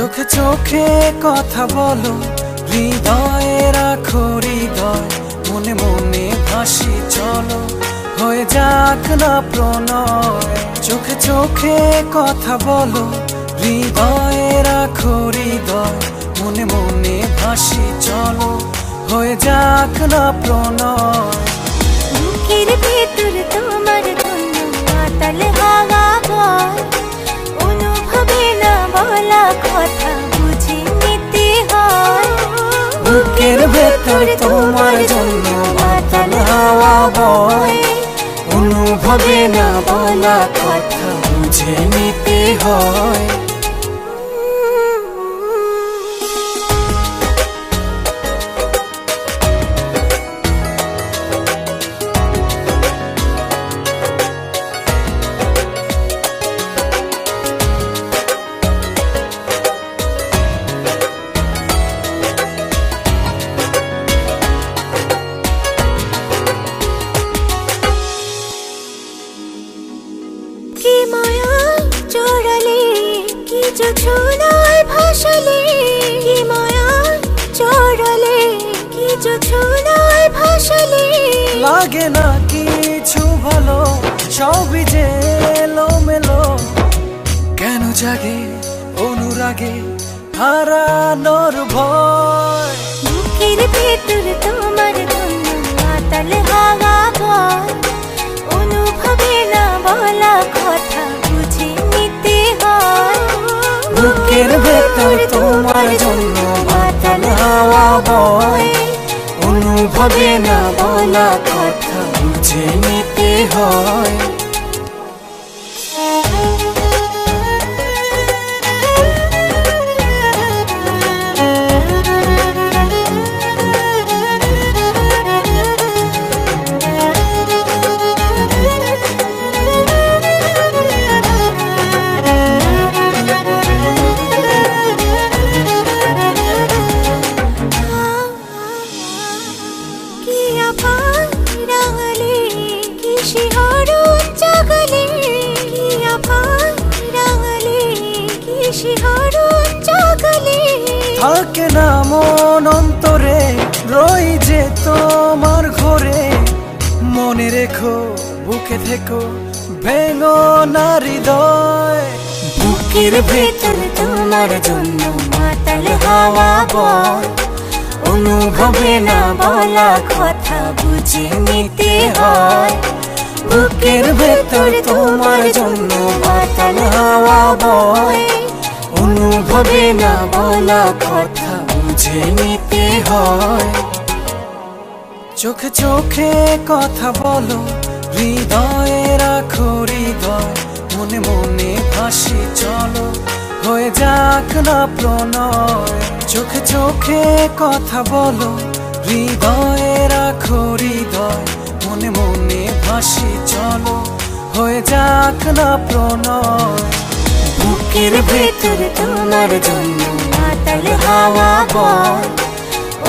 চোখে চোখে কথা বলো, হৃদয়ে রাখো হৃদয়, মনে মনে ভাসি চলো, হয়ে যাক না প্রণয়। চোখে চোখে কথা বলো, হৃদয়ে রাখো হৃদয়, মনে মনে ভাসি চলো, হয়ে যাক না প্রণয়। তোমার ধন্য মাতাল তোমার জন্য মাতাল হাওয়া বয় অনুভবে না বলা কথা বুঝে নিতে হয়। কি যোছনায় ভাসালে কি মায়া চড়ালে? কি যোছনায় ভাসালে? লাগে না কিছু ভালো সবই যে মেলো কেন জাগে অনুরাগে হারানোর ভয়? বুকের ভেতর তোমার ধন্য মাতাল হাওয়া বয় তোমার জন্য মাতাল হাওয়া বয় অনুভবে না বলা কথা বুঝে নিতে হয়। শিহরণ জাগালে। থাকে না মন অন্তরে রই যে তোমার ঘরে। মনে রেখো বুকে থেকো ভেঙো না হৃদয়। বুকের ভেতর তোমার জন্য মাতাল হাওয়া বয় অনুভবে না বলা কথা বুঝে নিতে হয়। বুকের ভেতর তোমার জন্য বাতাল হাওয়া বয় অনুভবে না বলা কথা, বুঝে নিতে হয়। চোখে চোখে কথা বলো, হৃদয়ে রাখো হৃদয়, মনে মনে ভাসি চলো। হয়ে যাক না প্রণয়, চোখে চোখে কথা বলো, হৃদয়ে রাখো হৃদয়, মনে মনে ভাসি চলো। হয়ে যাক না প্রণয়। বুকের ভেতর তোমার জন্য মাতাল হাওয়া বয়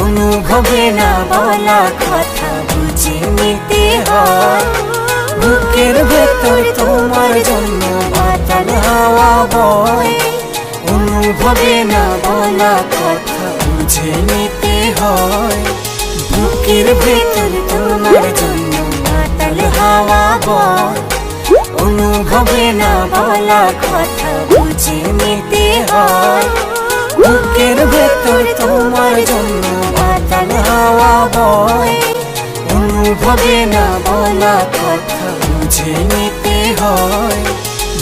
অনুভবে না বলা কথা, বুঝে নিতে হয়। বুকের ভেতর তোমার জন্য বাতাল হাওয়া বয় অনুভবে না বলা কথা, বুঝে নিতে হয়। বুকের ভেতর তোমার জন্য বাতাল হাওয়া বয় অনুভবে না বলা কথা বুঝে নিতে হয়। বুকের ভেতর তোমার জন্য বাতাল হাওয়া বয়। অনুভবে না বলা কথা বুঝে নিতে হয়।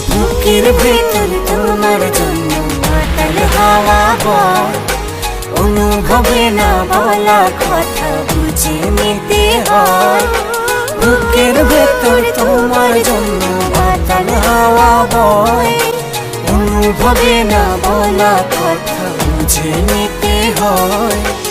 বুকের ভেতর তোমার জন্য বাতাল হাওয়া বয়। অনুভবে না বলা কথা বুঝে নিতে হয়। বুকের ভেতর তোমার জন্য অনুভবে না বলা কথা বুঝে নিতে হয়।